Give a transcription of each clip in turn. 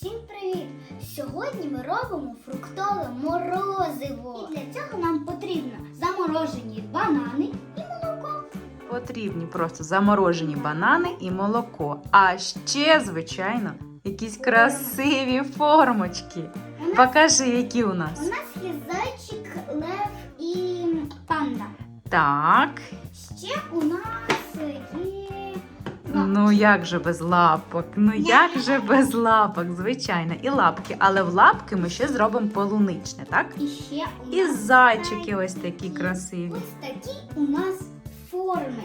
Всім привіт! Сьогодні ми робимо фруктове морозиво. І для цього нам потрібно заморожені банани і молоко. Потрібні просто заморожені банани і молоко. А ще, звичайно, якісь красиві формочки. Нас, Покажи, які у нас. у нас. є зайчик, лев і панда. Так. Ну як же без лапок? Ну як же без лапок, звичайно. І лапки. Але в лапки ми ще зробимо полуничне, так? і ще у І нас зайчики ось такі красиві. Ось такі у нас форми.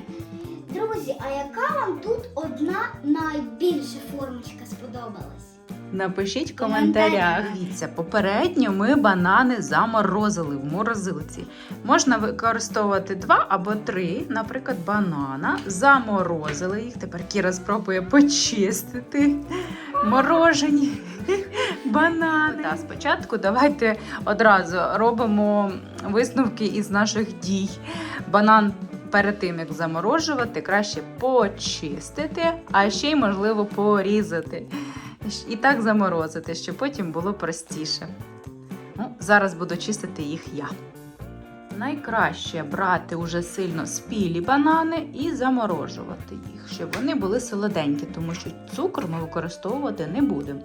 Друзі, а яка вам тут одна найбільша формочка сподобалась? Напишіть в Коментарях. Дивіться, попередньо ми банани заморозили в морозилці. Можна використовувати два або три, наприклад, банана. Заморозили їх. Тепер Кіра спробує почистити морожені банани. Та спочатку давайте одразу робимо висновки із наших дій. Банан. Перед тим як заморожувати, краще почистити, а ще й можливо порізати. І так заморозити, щоб потім було простіше. Ну, зараз буду чистити їх я. Найкраще брати уже сильно спілі банани і заморожувати їх, щоб вони були солоденькі, тому що цукор ми використовувати не будемо.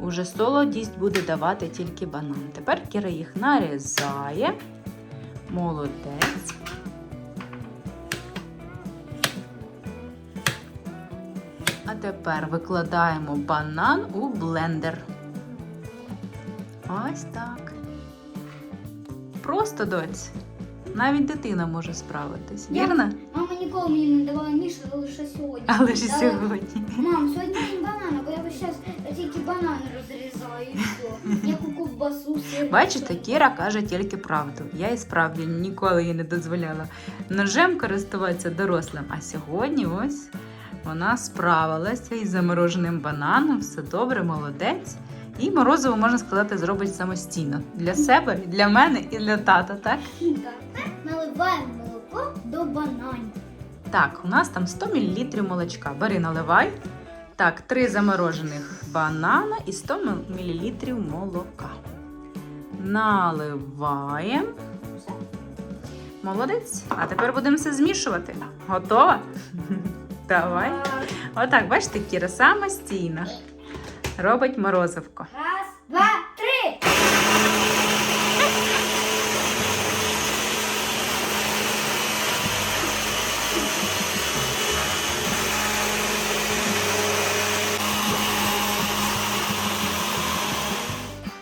Уже солодість буде давати тільки банан. Тепер Кіра їх нарізає. Молодець. Тепер викладаємо банан у блендер. Ось так. Просто доць. Навіть дитина може справитись, Я- вірно? Мама ніколи мені не давала ніж, лише сьогодні. Але ж Дала- сьогодні. Мам, сьогодні день банана, бо я весь час тільки банани розрізаю і все. Яку ковбасу, сир. Бачите, Кіра каже тільки правду. Я і справді ніколи їй не дозволяла ножем користуватися дорослим. А сьогодні ось вона справилася із замороженим бананом. Все добре, молодець. І морозиво, можна сказати, зробить самостійно для себе, для мене і для тата, так? Так, наливаємо молоко до бананів. Так, у нас там 100 мл молочка. Бери, наливай. Так, три заморожених банана і 100 мл молока. Наливаємо. Молодець. А тепер будемо все змішувати. Готова? Давай. Отак, бачите, Кіра самостійно робить морозивко. Раз, два, три.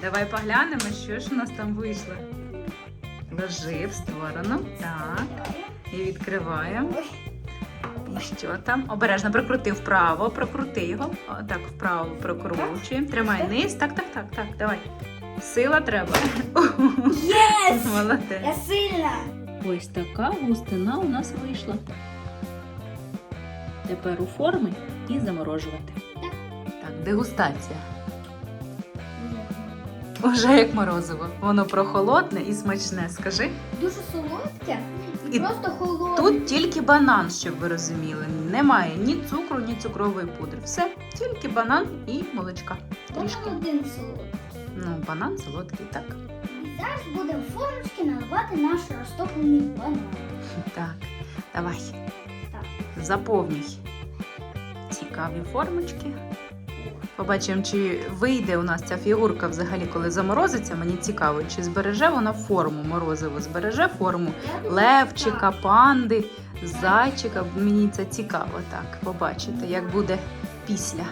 Давай поглянемо, що ж у нас там вийшло. Ложи в сторону. Так. І відкриваємо. Що там? Обережно прокрути вправо, прокрути його. Так, вправо прокручуємо. Тримай низ. Так, так, так, так. Давай. Сила треба. Єс! Молодець. Я сильна. Ось така густина у нас вийшла. Тепер у форми і заморожувати. Так. Так, дегустація. Уже як морозиво. Воно прохолодне і смачне. Скажи. Дуже солодке і, І просто холодне. Тут тільки банан, щоб ви розуміли. Немає ні цукру, ні цукрової пудри. Все, тільки банан і молочка. Трішки. Банан один солодкий. Ну, банан солодкий, так. І зараз будемо формочки наливати наш розтоплений банан. Так, давай. Так. Заповнюй цікаві формочки. Побачимо, чи вийде у нас ця фігурка взагалі, коли заморозиться. Мені цікаво, чи збереже вона форму морозиво, збереже форму левчика, панди, зайчика. Мені це цікаво так побачити, як буде після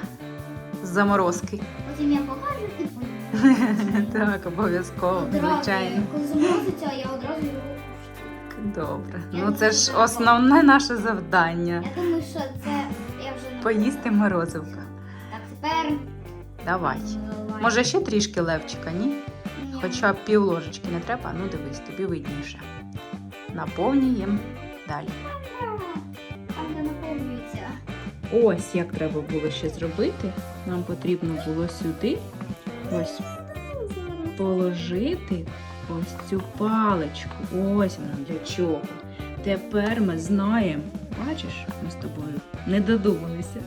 заморозки. Потім я покажу і помню. Так, обов'язково, звичайно. Коли заморозиться, я одразу його Добре. Ну це ж основне наше завдання. Я думаю, що це я вже Поїсти морозивка. Тепер Давай. Може ще трішки левчика, ні? Ні. Хоча б пів ложечки не треба, ну дивись, тобі видніше. Наповнюємо далі. Наповнюється. Ось як треба було ще зробити. Нам потрібно було сюди ось положити ось цю паличку. Ось вона для чого. Тепер ми знаємо. Бачиш, ми з тобою не додумалися.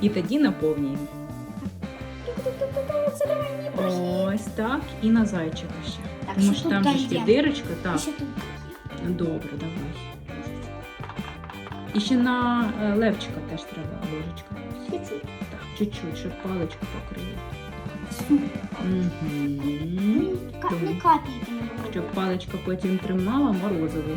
І тоді наповнюємо. Ось так і на зайчика ще. Так, Тому що там же ж є дирочка, так. Добре, давай. І ще на е, левчика теж треба ложечка. Чуть-чуть. Так, чуть-чуть, щоб паличку покрили. Угу. Не капельки не було. Щоб паличка потім тримала морозиво.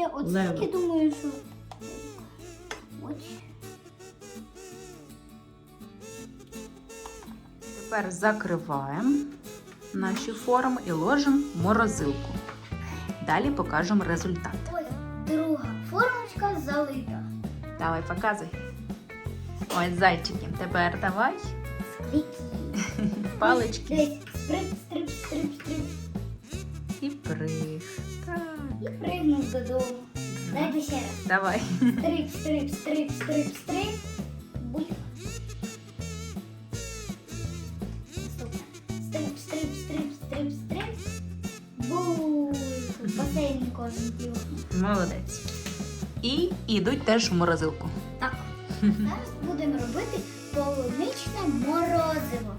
Ще от Лево. думаю, що. Ось. Тепер закриваємо наші форми і ложимо в морозилку. Далі покажемо результат. Ось друга формочка залита. Давай, показуй. Ось зайчики. Тепер давай палички стрип, стрип, стрип, стрип. і прих. І пригнув додому. Дайте ще раз. Давай. Стрип, стрип, стрип, стрип, стрип. Буль. Стрип, стрип, стрип, стрип, стрип. Буль. В басейні кожен плюхнув. Молодець. І йдуть теж в морозилку. Так. Зараз будемо робити полуничне морозиво.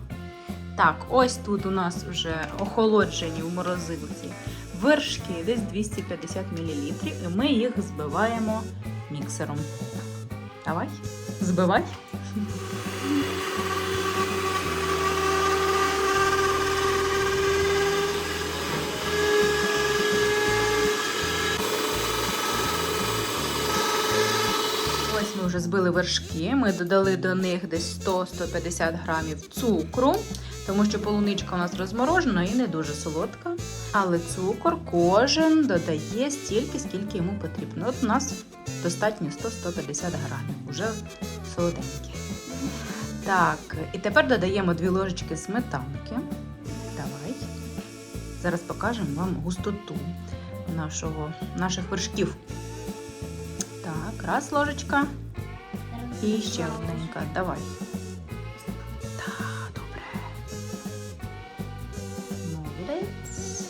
Так, ось тут у нас вже охолоджені в морозилці вершки, десь 250 мл, і ми їх збиваємо міксером. Давай, збивай. Ось ми вже збили вершки. Ми додали до них десь 100-150 грамів цукру, тому що полуничка у нас розморожена і не дуже солодка. Але цукор кожен додає стільки, скільки йому потрібно. От у нас достатньо 100-150 грамів, уже солоденькі. Так, і тепер додаємо 2 ложечки сметанки. Давай. Зараз покажемо вам густоту нашого, наших вершків. Так, раз ложечка. І ще одненька. Давай. Так, добре. Молодець.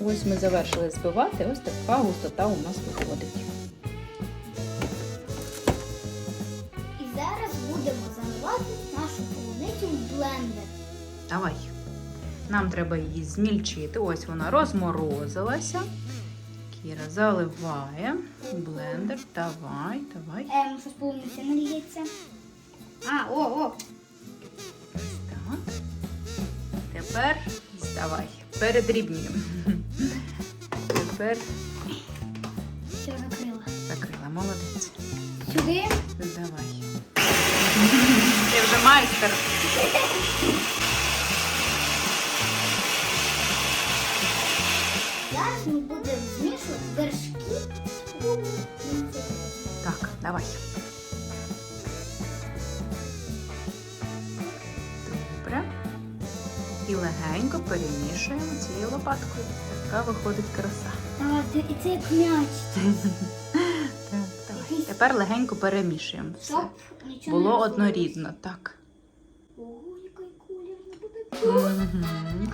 Ось ми завершили збивати. Ось така густота у нас виходить. І зараз будемо заливати нашу полуницю в блендер. Давай. Нам треба її змільчити. Ось вона розморозилася. Кіра заливає. Блендер. Давай, давай. Ем, щось полуниця не. А, о, о. Так. Тепер давай. Передрібнюємо. Тепер Все закрила. закрила. Молодець. Сюди. Давай. Ти вже майстер. Зараз ми будемо змішувати вершки. Так, давай. Добре. І легенько перемішуємо цією лопаткою. Така виходить краса. Так, і це як м'яч. Тепер легенько перемішуємо. Все. Було однорідно, так. Ого, який колір буде.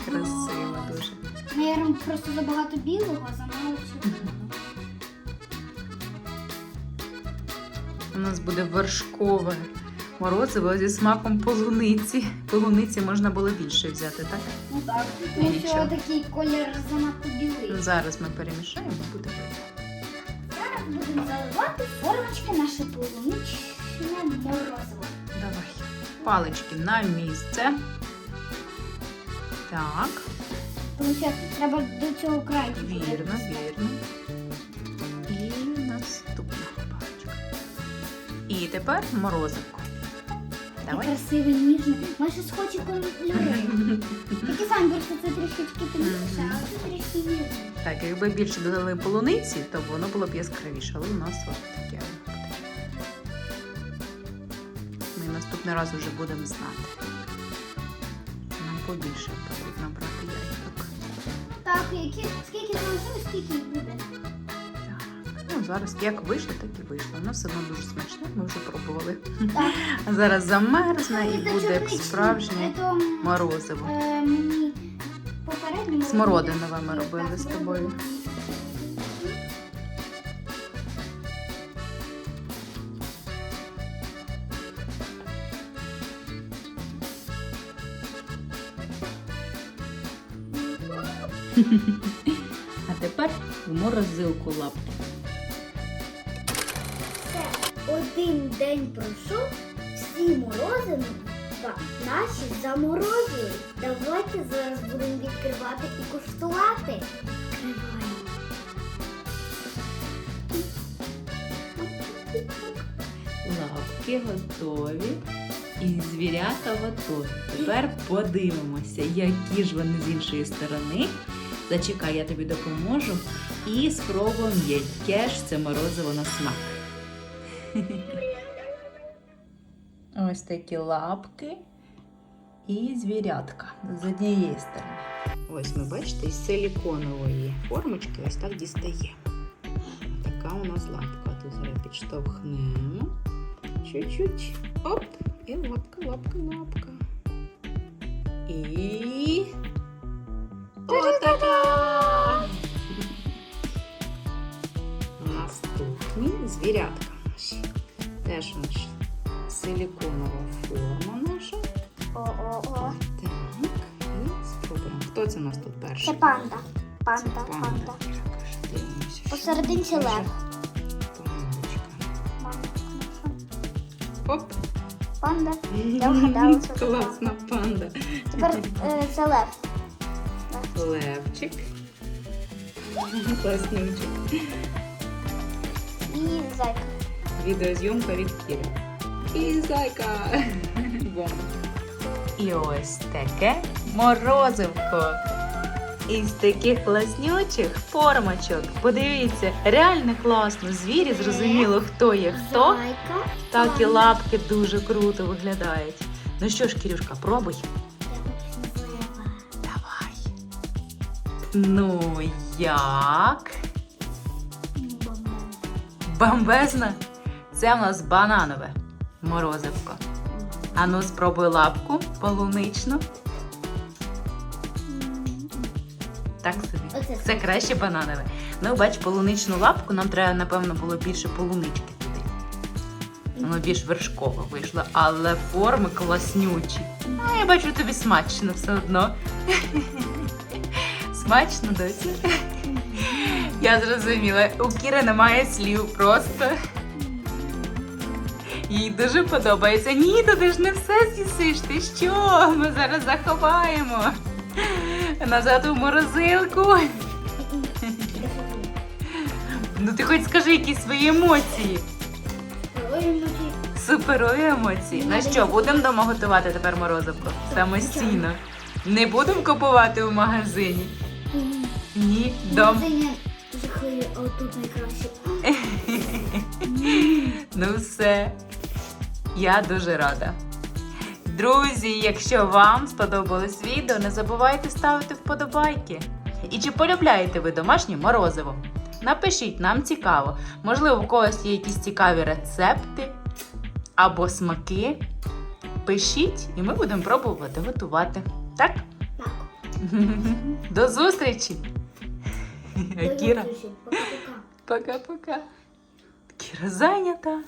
Красиво дуже. Наверно, просто забагато білого, а замало червоного. У нас буде вершкове морозиво зі смаком полуниці. Полуниці можна було більше взяти, так? Ну так, тому що Нічого. такий колір занадто білий. Зараз ми перемішаємо, буде видно. Зараз будемо заливати формочки наше полуничне морозиво. Давай. Палички на місце. Так, Тому що треба до цього краю. вірно, вірно. І наступна паличка. І тепер морозивко. Давай. Красиве, ніжне. Майже схожі кольори. Такі самі, просто це трішечки темніше, а це трішки ніжне. Так, якби більше додали полуниці, то воно було б яскравіше, але у нас от таке. Ми наступний раз вже будемо знати. Нам побільше потрібно брати яйцок. Так, які, скільки залишилось, скільки їх буде. Ну, зараз як вийшло, так і вийшло. Воно все одно дуже смачне, ми вже пробували. Так. Зараз замерзне і буде як справжнє Це, морозиво. Е, мені попередньо... Смородинове ми робили Так, з тобою. А тепер в морозилку лапки. Все, один день пройшов, всі морозини та наші заморозили. Давайте зараз будемо відкривати і куштувати. Відкриваємо. Лапки готові. І звірята готові. Тепер подивимося, які ж вони з іншої сторони. Зачекай, я тобі допоможу. І спробуємо, яке ж це морозиво на смак. Ось такі лапки і звірятка з однієї сторони. Ось ми бачите, із силіконової формочки ось так дістаємо. Така у нас лапка. Тут зараз підштовхнемо. Чуть-чуть. Оп. І лапка, лапка, лапка. І. Отака! Наступні звірятка наші. Теж наша силіконова форма наша. О-о-о. Так, і спробуємо. Хто це у нас тут перший? Це панда. Це Панда, панда. Дивимося, що Посерединці лев. Пандочка. Оп. Панда. Я вгадала, що це Класна панда. Тепер е, це лев. Левчик. Класнючик. І зайка. Відеозйомка від Кіри. І зайка. Бом. І ось таке морозивко. Із таких класнючих формочок. Подивіться, реально класно. Звірі зрозуміло, хто є хто. Так і лапки дуже круто виглядають. Ну що ж, Кірюшка, пробуй. Ну як? Бомбезно? Це в нас бананове морозивко. Ану, спробуй лапку полуничну. Так собі. Це краще бананове. Ну, бач, полуничну лапку нам треба, напевно, було більше полунички туди. Воно більш вершково вийшло, але форми класнючі. Ну, я бачу, тобі смачно все одно. Смачно досі. Я зрозуміла, у Кіри немає слів просто. Їй дуже подобається. Ні, то ти ж не все з'їсиш. Ти що? Ми зараз заховаємо. Назад у морозилку. Ну ти хоч скажи якісь свої емоції. Суперові емоції. Ну що, будемо вдома готувати тепер морозивку? Самостійно. Не будемо купувати у магазині. Ні, дом. Жахливі, а отут найкраще. Ну все. Я дуже рада. Друзі, якщо вам сподобалось відео, не забувайте ставити вподобайки. І чи полюбляєте ви домашнє морозиво? Напишіть, нам цікаво. Можливо, у когось є якісь цікаві рецепти або смаки. Пишіть, і ми будемо пробувати готувати. Так? Так. До зустрічі! До Кіра. Пока-пока. Кіра зайнята.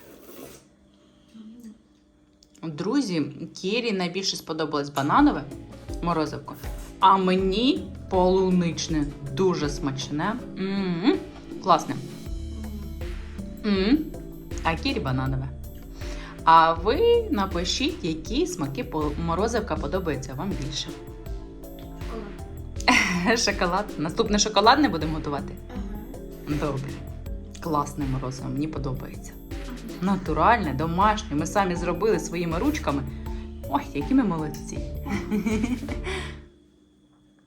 Друзі, Кірі найбільше сподобалось бананове морозивко, а мені полуничне, дуже смачне. М-м-м, Класне. М-м. А Кірі бананове. А ви напишіть, які смаки морозивка подобаються вам більше. Шоколад. Наступне шоколадне будемо готувати? Добре. Класне морозиво, мені подобається. Натуральне, домашнє. Ми самі зробили своїми ручками. Ой, які ми молодці.